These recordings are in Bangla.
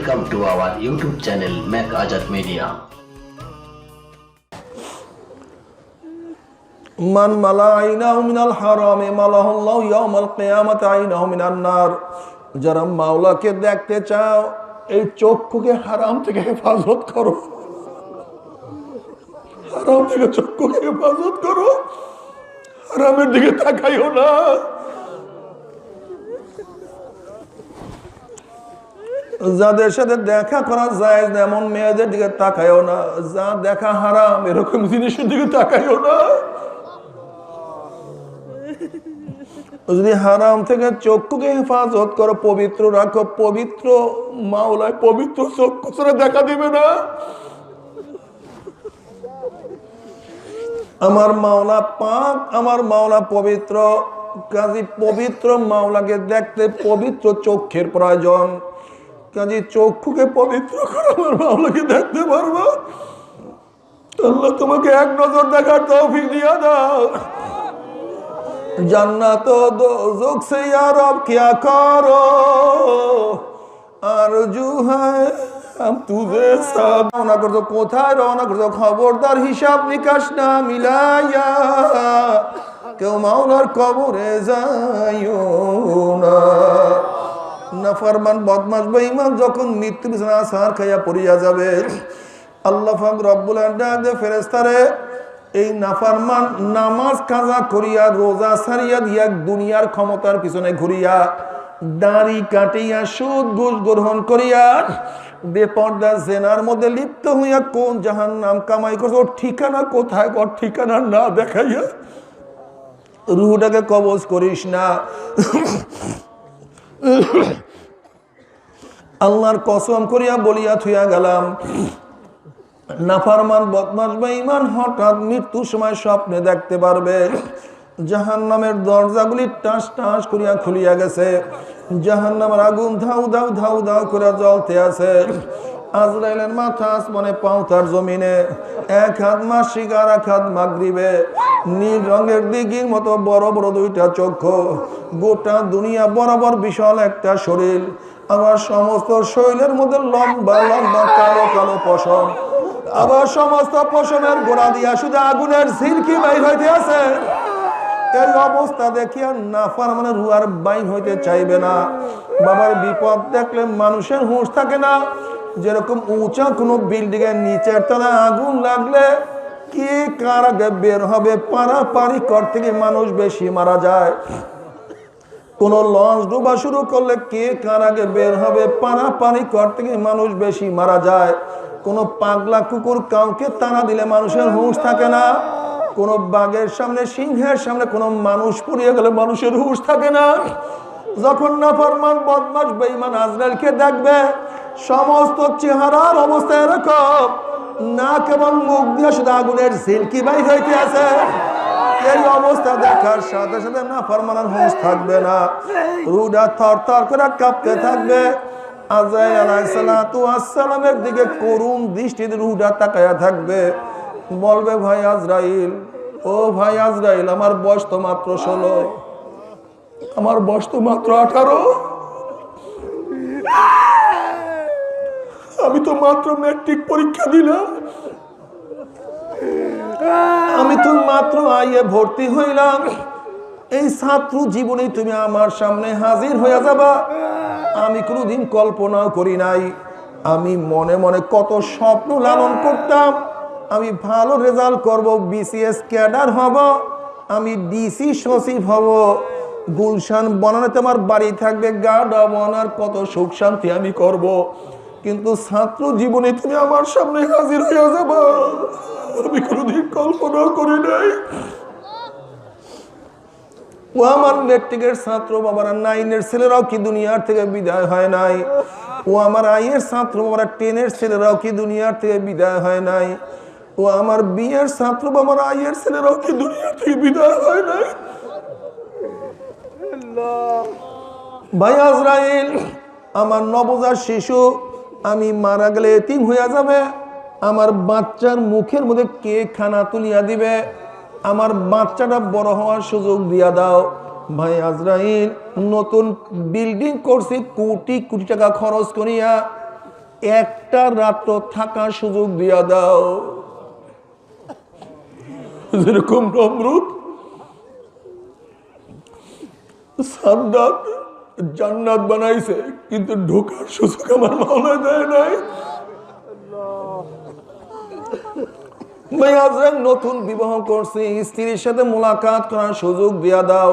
Welcome to our YouTube channel Mac Azad Media. من ملا عينه من الحرام مله الله يوم القيامة عينه من النار যারা মাওলাকে দেখতে চাও এই চক্ষুকে হারাম থেকে হেফাজত করো হারাম থেকে চক্ষুকে হেফাজত করো হারামের দিকে তাকাইও না যাদের সাথে দেখা করা যায় এমন মেয়েদের দিকে তাকাইও না। যা দেখা হারাম, এরকম জিনিসের দিকে তাকাইও না। যদি হারাম থেকে চক্ষুকে হেফাজত করো, পবিত্র রাখো, পবিত্র মাওলায় পবিত্র চক্ষু ছাড়া দেখা দিবে না। আমার মাওলা পাক, আমার মাওলা পবিত্র। কাজী পবিত্র মাওলাকে দেখতে পবিত্র চক্ষের প্রয়োজন। কাজে চক্ষুকে পবিত্র করে আমার মাওলাকে দেখতে পারব? আল্লাহ তোমাকে এক নজর দেখার তৌফিক দিয়া দাও। জান্নাত দোজক সে আরব কিয়া করো আর জু হ্যায় তুজে রওনা করছ কোথায়? রওনা করছ খবরদার হিসাব নিকাশ না মিলাইয়া। কেউ মাওলার কবরে যাইও না। নাফরমান বদমাস বেঈমান যখন মৃত্যু বিছানা সার খাইয়া পড়িয়া যাবে, আল্লাহ ফাক রব্বুল আলামিন ফেরেশতারে, এই নাফারমান নামাজ কাজা করিয়া, রোজা সারিয়া দিয়া দুনিয়ার ক্ষমতার পিছনে ঘুরিয়া, দাড়ি কাটিয়া, সুদ ঘুষ গ্রহণ করিয়া, বেপর্দা জেনার মধ্যে লিপ্ত হইয়া কোন জাহান নাম কামাই করছে, ওর ঠিকানা কোথায়, ওর ঠিকানা না দেখাইয়া, রুহটাকে কবজ করিস না। আল্লাহর কসম করিয়া বলিয়া থুইয়া গেলাম, নাফারমান বদমাস বা ইমান হঠাৎ মৃত্যুর সময় স্বপ্নে দেখতে পারবে। জাহান নামের দরজাগুলি টাস টাস করিয়া খুলিয়া গেছে। জাহান নামের আগুন ধাউ ধাউ ধাউ ধাউ করিয়া জ্বলতে আছে। আজরাইলের মাথা আসমানে পাও তার জমিনে, এক হাত মাসিক আর এক হাত মাগরিবে। নীল রঙের দিঘির মতো বড় বড় দুইটা চক্ষু। গোটা দুনিয়া বরাবর বিশাল একটা শরীর। আমার সমস্ত শরীরের মধ্যে লম্বা লম্বা, কালো কালো পশম। আবার সমস্ত পশমের গোড়া দিয়া শুধু আগুনের ঝিলকি বাইর হইতে আছে। এই অবস্থা দেখিয়া নাফার মানে রুয়ার বাইর হইতে চাইবে না। বাবার বিপদ দেখলে মানুষের হুঁশ থাকে না। যেরকম উঁচা কোনো বিল্ডিং এর নিচের তলায় আগুন লাগলে কে কার আগে বের হবে? পারাপারি কর থেকে মানুষ বেশি মারা যায়। কোন লঞ্চ ডুবা শুরু করলে কে কার আগে বের হবে? পানাপানি কর থেকে মানুষ বেশি মারা যায়। কোন পাগলা কুকুর কাউকে তাড়া দিলে মানুষের হুঁশ থাকে না। কোন বাঘের সামনে, সিংহের সামনে কোন মানুষ পড়িয়ে গেলে মানুষের হুঁশ থাকে না। যখন নাফরমান বদমাস বেঈমান আজরাইলকে দেখবে, সমস্ত চেহারার অবস্থা এরকম। নাক এবং মুখ দিয়ে শুধু আগুনের সিল্কি বাইর হইতে আছে। এই অবস্থা দেখার সাথে সাথে না ফরমানার হুঁশ থাকবে না। রুডা থর থর করে কাঁপতে থাকবে। আজাই আলাইসালাতু আসসালামের দিকে করুণ দৃষ্টিতে রুডা তাকায়া থাকবে। বলবে, ভাই আজরাইল, ও ভাই আজরাইল, আমার বয়স তো মাত্র ষোলো। আমার বয়স তো মাত্র আঠারো। আমি তো মাত্র ম্যাট্রিক পরীক্ষা দিলাম। আমি তো মাত্র আইয়ে ভর্তি হইলাম। এই ছাত্র জীবনে তুমি আমার সামনে হাজির হয়ে যাবা। আমি কোনোদিন কল্পনাও করি নাই। আমি মনে মনে কত স্বপ্ন লালন করতাম। আমি ভালো রেজাল্ট করব বিসিএস ক্যাডার হব। আমি ডিসি সচিব হব। গুলশান বনানেতে আমার বাড়ি থাকবে গার্ড আর কত সুখ শান্তি আমি করব। কিন্তু ছাত্র জীবনে তুমি আমার সামনে হাজির হয়ে যাবা। আমি কোনোদিন কল্পনাও করি নাই। ও আমার মেট্রিকের ছাত্র বাবারা, নাইনের ছেলেরাও কি দুনিয়ার থেকে বিদায় হয় নাই? ও আমার আইয়ের ছাত্র বাবারা, টেনের ছেলেরাও কি দুনিয়ার থেকে বিদায় হয় নাই? ও আমার বিয়ের ছাত্র বাবার, আইয়ের ছেলেরাও কি দুনিয়ার থেকে বিদায় হয় নাই? ভাই আজরাইল, আমার নবজাত শিশু, আমি মারা গেলে এতিম হইয়া যাবে। আমার বাচ্চার মুখের মধ্যে কে খানা তুলিয়া দিবে? আমার বাচ্চাটা বড় হওয়ার সুযোগ দিয়া দাও। ভাই আজরাইল, নতুন বিল্ডিং করছি, কোটি কোটি টাকা খরচ করিয়া একটা রাত্র থাকার সুযোগ দিয়া দাও। যেরকম নমরুদ সাদ্দাত জান্নাত বানাইছে, কিন্তু ঢোকার সুযোগ আমার দেয় নাই। নতুন বিবাহ করছি, স্ত্রীর সাথে মোলাকাত করার সুযোগ দিয়া দাও।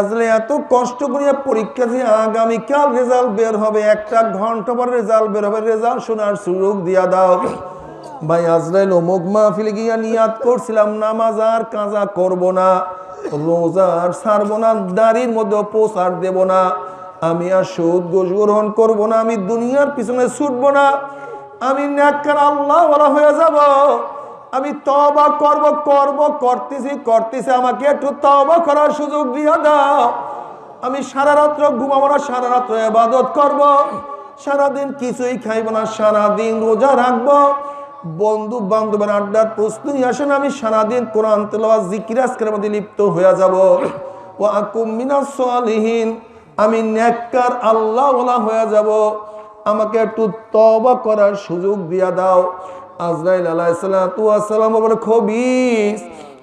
আজলে এত কষ্ট করিয়া পরীক্ষা দিয়ে আগামীকাল রেজাল্ট বের হবে, একটা ঘণ্টা পর রেজাল্ট বের হবে রেজাল্ট শোনার সুযোগ দিয়া দাও। ভাই আজরাইল অমুক মাহফিলে গিয়া নিয়াত করছিলাম, নামাজ আর কাজা করব না, রোজা আর ছাড়বো না, দাড়ির মধ্যে পোষার দেব না, আমি আর সুদ গোস গ্রহণ করব না, আমি দুনিয়ার পিছনে ছুটবো না, আমি ন্যাক্কার আল্লাহ বলা হয়ে যাব, আমি তবা করব করব, করতেছি করতেছি, আমাকে একটু তবা করার সুযোগ দিয়ে দাও, আমি সারা রাত্র ঘুমাবো না, সারা রাত্র এবাদত করব, সারাদিন কিছুই খাইব না, সারাদিন রোজা রাখব বন্ধু বান্ধবের আড্ডার প্রশ্নই আসেন, আমি সারাদিন কোরআন, তেলাওয়াত, জিকির আজকের মধ্যে লিপ্ত হয়ে যাব। ও আকুম মিনাস আমি নেককার আল্লাহ ওলা হয়ে যাব। আমাকে একটু তবা করার সুযোগ দিয়া দাও। আজরাইল আলাইসালাম বলে, খবিস,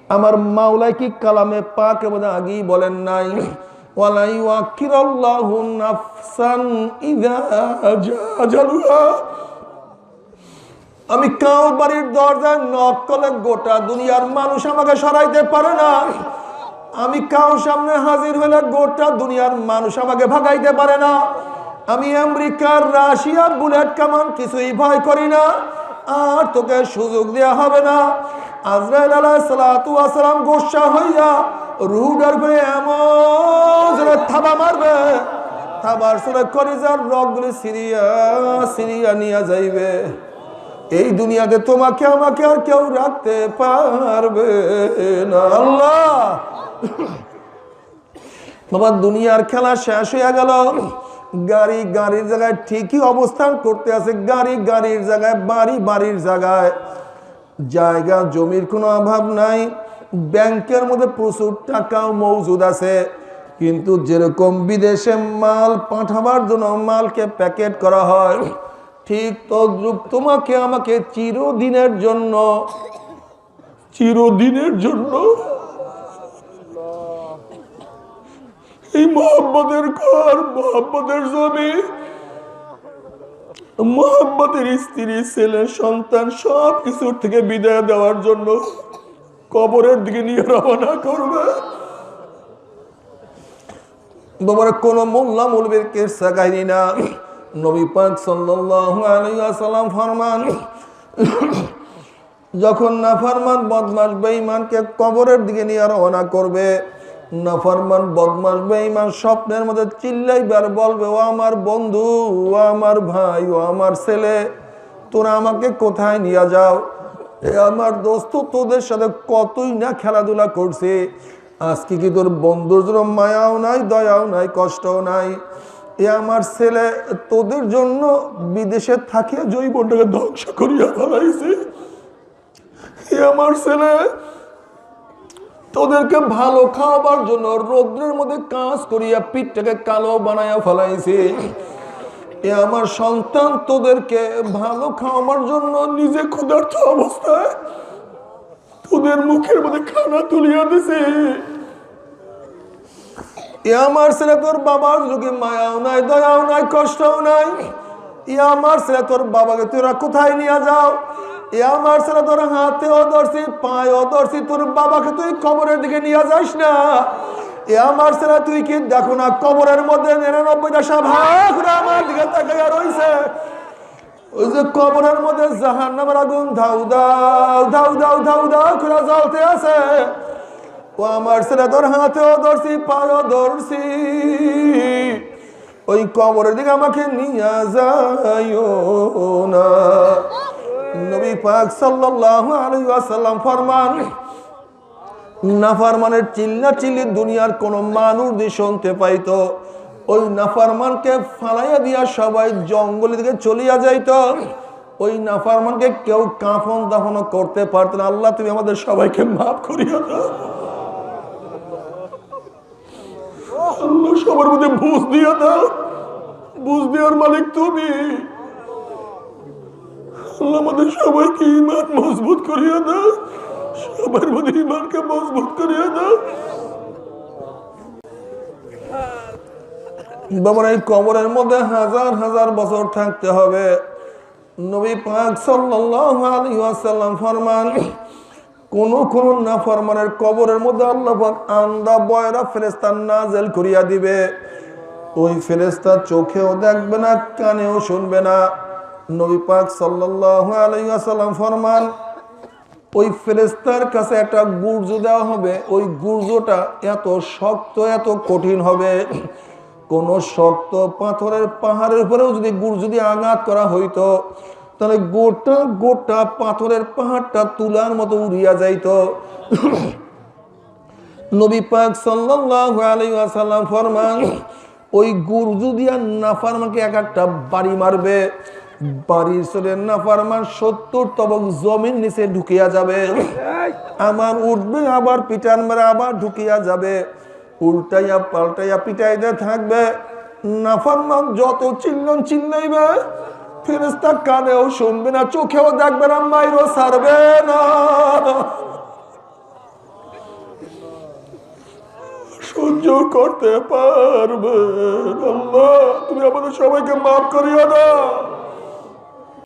আমার মাওলাই কি কালামে পাক এবং আগেই বলেন নাই? ওয়ালাই ওয়াকিরাল্লাহু নাফসান ইযা জাআজালুহা আমি কাউ বাড়ির দরজায় নক করলে গোটা দুনিয়ার মানুষ আমাকে সরাইতে পারে না আমি কাউ সামনে হাজির হলে গোটা দুনিয়ার মানুষ আমাকে ভাগাইতে পারে না। আমি আমেরিকার রাশিয়া বুলেট কামান কিছুই ভয় করি না। আর তোকে সুযোগ দেয়া হবে না। আজরাইল আলাহ সালাতু আসসালাম গোসা হইয়া রুডার করে এমন থাবা মারবে। থাবার সুরে করিজার রগগুলি সিরিয়া সিরিয়া নিয়ে যাইবে। এই দুনিয়াতে তোমাকে আমাকে আর কেউ রাখতে পারবে না। আল্লাহ! বাবা দুনিয়ার খেলা শেষ হয়ে গেল। গাড়ি গাড়ির জায়গায় ঠিকই অবস্থান করতে আছে। গাড়ি গাড়ির জায়গায়, বাড়ি বাড়ির জায়গায়। জায়গা, জমির কোনো অভাব নাই। ব্যাংকের মধ্যে প্রচুর টাকাও মজুদ আছে। কিন্তু যেরকম বিদেশে মাল পাঠাবার জন্য মালকে প্যাকেট করা হয় ঠিক তদ্রুপ তোমাকে আমাকে চিরদিনের জন্য চিরদিনের জন্য এই মোহাম্মদের ঘর মোহাম্মদের জমি মোহাম্মদের স্ত্রী, ছেলে, সন্তান সব কিছুর থেকে বিদায় দেওয়ার জন্য কবরের দিকে নিয়ে রওনা করবে। তোমার কোন মোল্লা মুলবের কেসা কাহিনী না। নবী পাক সাল্লাল্লাহু আলাইহি ওয়াসাল্লাম ফরমান, যখন নাফরমান বদমাস বেঈমানকে কবরের দিকে নিয়ে রওনা করবে, নাফরমান বদমাস বেঈমান স্বপ্নের মধ্যে চিল্লাইবার বলবে, ও আমার বন্ধু, ও আমার ভাই, ও আমার ছেলে, তোরা আমাকে কোথায় নিয়ে যাও? এ আমার দোস্ত, তোদের সাথে কতই না খেলাধুলা করছে? আজকে কি তোর বন্ধুর জন্য মায়াও নাই, দয়াও নাই, কষ্টও নাই? এ আমার ছেলে, তোদের জন্য বিদেশে থাকিয়া জৈবটাকে ধ্বংস করিয়া ফেলাইছে। এ আমার ছেলে, তোদেরকে ভালো খাওয়াবার জন্য রৌদ্রের মধ্যে কাজ করিয়া পিঠটাকে কালো বানাইয়া ফেলাইছে। এ আমার সন্তান, তোদেরকে ভালো খাওয়াবার জন্য নিজে ক্ষুধার্থ অবস্থায় তোদের মুখের মধ্যে খানা তুলিয়া দিছে। আমার ছেলে তোর বাবার যুগে মায়াও নাই, দয়াও নাই, কষ্টও নাই। এ আমার ছেলে তোর বাবাকে তোরা কোথায় নিয়ে যাও? এ আমার ছেলে তোর হাতেও ধরছি, পায়েও ধরছি, তোর বাবাকে তুই কবরের দিকে নিয়ে যাস না। এ আমার ছেলে তুই কি দেখো না, কবরের মধ্যে নিরানব্বইটা সাভাগ আমার দিকে তাকাইয়া রইছে। ওই যে কবরের মধ্যে জাহান নামের আগুন ধাউ দাও ধাউ দাও ধাউ দাও করে জ্বলতে আছে। ও আমার ছেলে তোর হাতেও ধরছি ধরছি। ওই কবরের দিকে আমাকে নিয়ে যাইও না। নবী পাক সাল্লাল্লাহু আলাইহি ওয়াসাল্লাম ফরমান, নাফারমানের চিল্লা চিল্লি দুনিয়ার কোন মানুষ দিয়ে শুনতে পাইতো। ওই নাফারমানকে ফালাইয়া দিয়া সবাই জঙ্গলের দিকে চলিয়া যাইত। ওই নাফারমানকে কেউ কাফন দাফন করতে পারত না। আল্লাহ তুমি আমাদের সবাইকে মাফ করিয়া দাও আল্লাহ, সবার মধ্যে দিয়ে দাও দেওয়ার মালিক তুমি। আমাদের সবাইকে ইমান মজবুত করিয়া দাও সবার মধ্যে ইমানকে মজবুত করিয়া দাও বাবার এই কবরের মধ্যে হাজার হাজার বছর থাকতে হবে। নবী পাক সাল্লাল্লাহু আলাইহি ওয়াসাল্লাম ফরমান কোন কোন নাফরমানের কবরের মধ্যে আল্লাহ আন্দা বয়রা ফেরেশতা নাজেল করিয়া দিবে। ওই ফেরেশতা চোখেও দেখবে না, কানেও শুনবে না। নবী পাক সাল্লাল্লাহু আলাইহি ওয়াসাল্লাম ফরমান, ওই ফেরেস্তার কাছে একটা গুর্জ দেওয়া হবে। ওই গুর্জটা এত শক্ত, এত কঠিন হবে। কোন শক্ত পাথরের পাহাড়ের উপরেও যদি গুড় যদি আঘাত করা হইতো তাহলে গোটা গোটা পাথরের পাহাড়টা তুলার মতো উড়িয়া যাইত। নবী পাক সাল্লাল্লাহু আলাইহি ওয়াসাল্লাম ফরমান, ওই গুরজু দিয়া নাফারমানকে এক একটা বাড়ি মারবে, বাড়ির চলে নাফারমান সত্তর তবক জমিন নিচে ঢুকিয়া যাবে। আমার উঠবে, আবার পিটান মেরে আবার ঢুকিয়া যাবে। উল্টাইয়া পাল্টাইয়া পিটাইতে থাকবে। নাফারমান যত চিল্লন চিল্লাইবে ফেরেস্তা কানেও শুনবে না, চোখেও দেখবে না, মাইরও সারবে না। সহ্য করতে পারবে আল্লাহ, তুমি আমাদের সবাইকে মাফ করিও না।